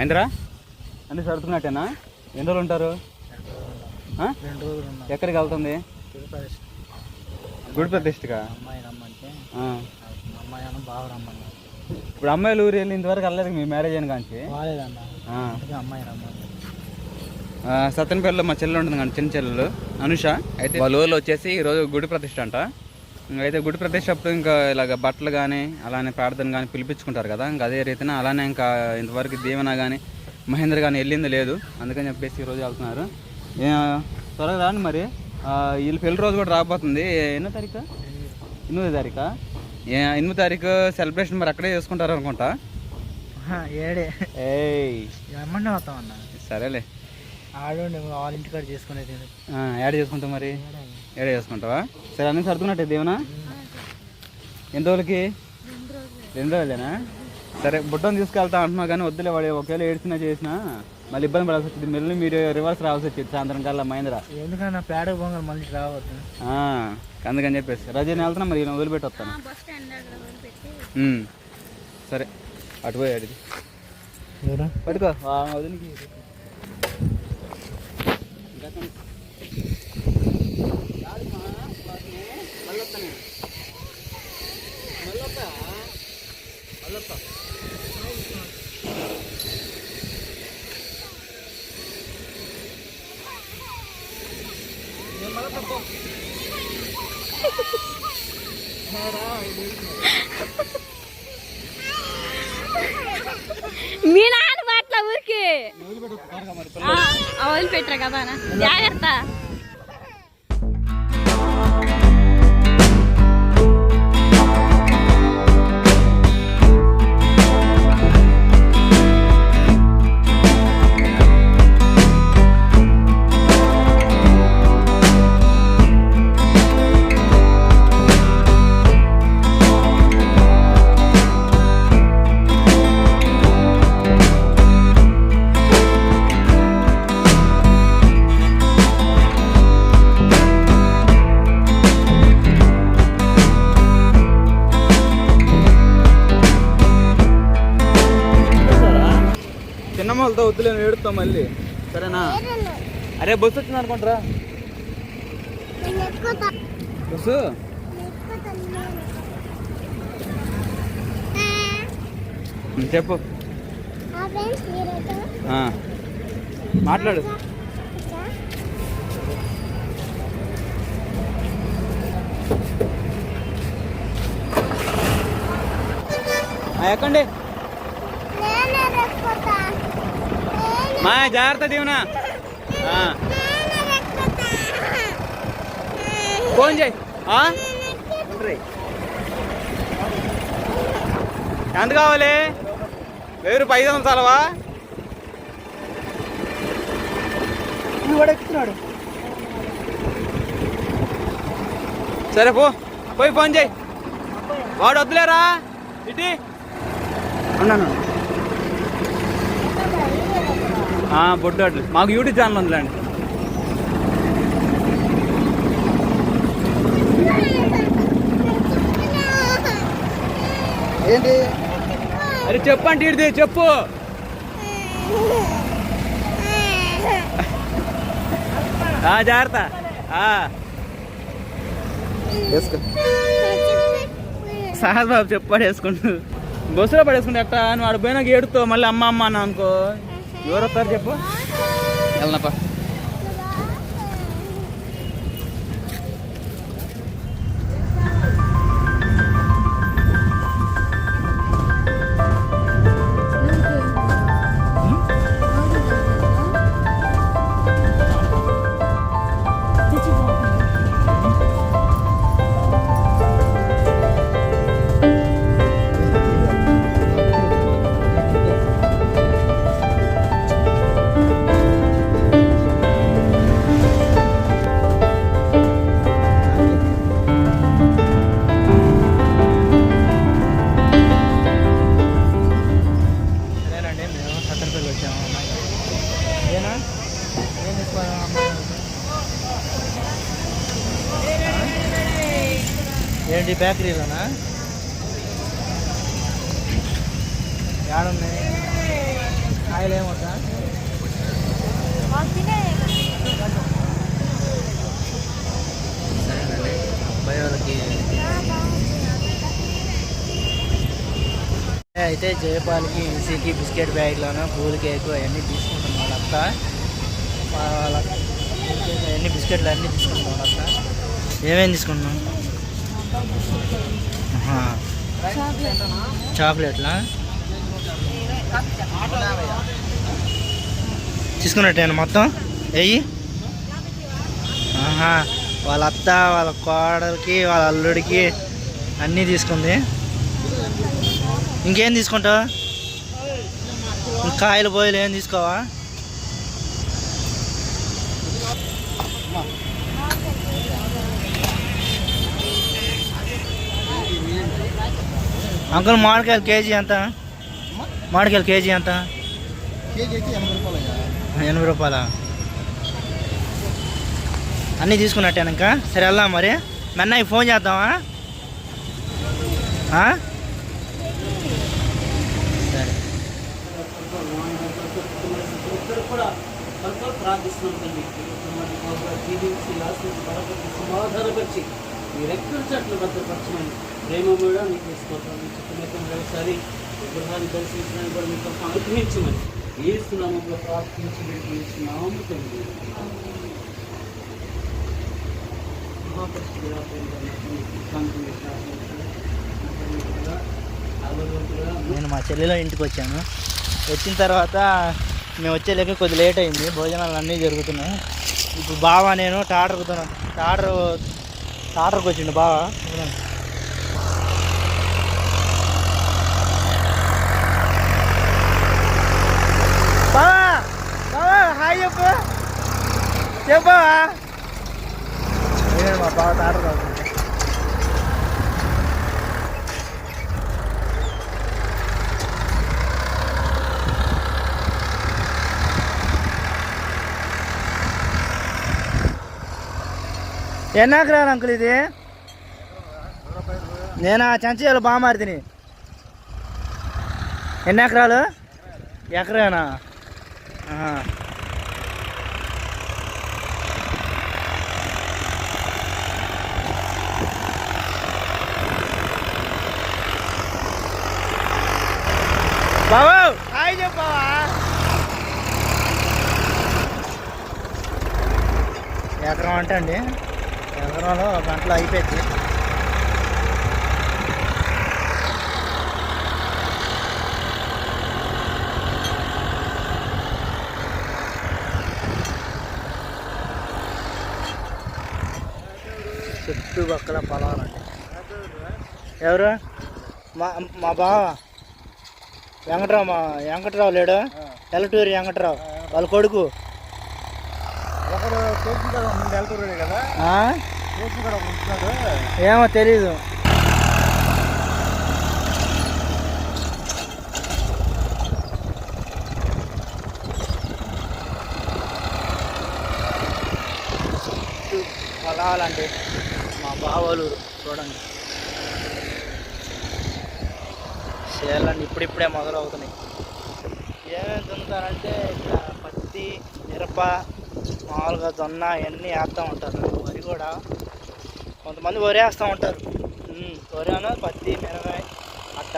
అయిందిరా? అన్ని సరుతున్నట్టేనా ఎన్ని రోజులు ఉంటారు? ఆ? రెండు రోజులు ఉన్నాం. ఎక్కడికి వెళ్తుంది? గుడి ప్రతిష్టగా అమ్మాయి రమ్మంటే. ఆ. మా అమ్మాయి అన్న బాగా రమ్మన్నా. ఇప్పుడు అమ్మాయిలు ఊరు వెళ్ళి ఇంతవరకు వెళ్ళలేదు మీ మ్యారేజ్ అయిన ఆ, సత్తెనపల్లిలో మా చెల్లెలు ఉంటుంది కానీ చిన్న చెల్లెలు. అనుష అయితే వాళ్ళ ఊళ్ళో వచ్చేసి ఈరోజు గుడి ప్రతిష్ట అంట. అయితే గుడి ప్రతిష్ట అప్పుడు ఇంకా ఇలాగ బట్టలు కానీ అలానే ప్రార్థన కానీ పిలిపించుకుంటారు కదా. ఇంకా అదే రీతిన అలానే ఇంకా ఇంతవరకు దీవెన కానీ మహేంద్ర కానీ వెళ్ళింది లేదు. అందుకని చెప్పేసి ఈరోజు వెళ్తున్నారు. ఏ, త్వరగా రాండి మరి. వీళ్ళ పెళ్ళి రోజు కూడా రాబోతుంది. ఎన్నో తారీఖు? ఎనిమిదో తారీఖా? ఏ ఎనిమిదో తారీఖు సెలబ్రేషన్ మరి అక్కడే చేసుకుంటారు అనుకుంటా? ఏడే. సరేలే. ఆడుండి వాళ్ళ ఇంటికాడ చేసుకునేది. యాడ్ చేసుకుంటాం మరి. ఏడ చేసుకుంటావా? సరే అన్నీ సర్దుకున్నట్టే దేవనా? ఎంత రోజులకి? రెండు రోజులేనా? సరే బుట్టను తీసుకెళ్తా అంటున్నా కానీ వద్దులే వాడు ఒకవేళ ఏడ్చినా చేసినా మళ్ళీ ఇబ్బంది పడాల్సి వచ్చింది. మళ్ళీ మీరు రివర్స్ రావాల్సి వచ్చింది సాయంత్రం కల్లా మహేంద్ర. ఎందుకన్నా పేడ పొంగల్ మళ్ళీ రావద్దు? ఆ, అందుకని చెప్పేసి. రజని వెళ్తున్నా మరి నేను వదిలిపెట్టి వస్తాను. సరే అటు పోయి అడిగి. ఎవరు? పట్టుకో ఆ వదిలికి మీ నాన్న మాట్లా ఊరికి వదిలిపెట్టరు కదా జాగ్రత్త వద్దులే ఏడుస్తాం మళ్ళీ. సరేనా? అరే బస్సు వచ్చింది అనుకుంటారా? బస్సు? చెప్పు. మాట్లాడు. ఎక్కండి. మా జాగ్రత్త దీవెనా. ఫోన్ చేయి. ఎంత కావాలి? వెయ్యి రూపాయలు ఐదు వందలు చాలవా? ఎక్కుతున్నాడు. సరే పో. పోయి ఫోన్ చేయి. వాడు వద్దులేరా? ఇటీ. ఉన్నాను బొడ్డు మాకు యూట్యూబ్ ఛానల్ ఉందిలేండి. ఏంటి? అరే చెప్పండి ఇడిది చెప్పు. ఆ, జాగ్రత్త. సహజ్ బాబు చెప్పాడు వేసుకుంటు. బస్సులో పడేసుకుంటే అట్ట నువ్వు ఆడ పోయినాక ఏడుతో మళ్ళీ అమ్మ అమ్మ అనుకో. ఎవరు వస్తారు చెప్పు. వెళ్ళనప్పా ఇది బేకరీలోనా ఏడున్నాయి కాయలు ఏమవుతా సరేనండి అబ్బాయి వాళ్ళకి అయితే జయపాల్కి ఈసీకి బిస్కెట్ బ్యాగ్లోనూ కూల్ కేక్ అవన్నీ తీసుకుంటాం అత్త. వాళ్ళ అవన్నీ బిస్కెట్లు అన్నీ తీసుకుంటాం అత్త. ఏమేమి తీసుకుంటున్నాం? చాక్లెట్లా? తీసుకున్నట్టేనా మొత్తం? వెయ్యి ఆహా వాళ్ళ అత్త వాళ్ళ కోడలికి వాళ్ళ అల్లుడికి అన్నీ తీసుకుంది. ఇంకేం తీసుకుంటావు? కాయలు పోయలు ఏం తీసుకోవా? అంకుల్ మామిడికాయలు కేజీ ఎంత? మామిడికాయలు కేజీ ఎంత? ఎనభై రూపాయలు ఎనభై రూపాయల? అన్నీ తీసుకున్నట్టేనా ఇంకా? సరే వెళ్దాం మరి. మెన్నకి ఫోన్ చేద్దామా? సరే. సమాధానపరిచి మీరెక్కడ చెట్లు భద్రపరచమని. ప్రేమ కూడా మీకు తీసుకోవటం మీ ఒకసారి గృహాన్ని దర్శించడానికి కూడా మీకు అనుగ్రహించమని ఏ సునామంలో ప్రార్థించి విడిపించున్నాము తండ్రి నేను మా చెల్లెల ఇంటికి వచ్చాను. వచ్చిన తర్వాత మేము వచ్చేలేక కొద్ది లేట్ అయింది. భోజనాలు అన్నీ జరుగుతున్నాయి. ఇప్పుడు బావా నేను టాటర్కు టాటర్ టాటర్కి వచ్చిండు బావా బావా హాయ్ చెప్పు చెప్పవా? మా బావ టాటర్ కాదు ఎన్నాక రాను అంకుల్ ఇది? నేను? చంచయాలు బాగా మారితిని. ఎన్ని ఎకరాలు? ఎకరానా? బాబు. హాయ్ చెప్పావా? ఎకరం అంటే అండి ఎకరంలో గంటలో అయిపోయింది. చుట్టుపక్కల పొలాలండి ఎవరు? మా మా బావ. వెంకట్రావు మా వెంకట్రావు లేడు? ఎల్లటూరి వెంకట్రావు. వాళ్ళ కొడుకు. ఏమో తెలీదు. పొలాలండి మా బావలూరు చూడండి. చేయాలండి ఇప్పుడిప్పుడే మొదలవుతున్నాయి. ఏమేమి దున్నుతారంటే ఇక్కడ పత్తి మిరప మామూలుగా జొన్న ఇవన్నీ వేస్తూ ఉంటారు. వరి కూడా కొంతమంది వరి వేస్తూ ఉంటారు. వరి అన్న పత్తి మిరపకాయ అట్ట.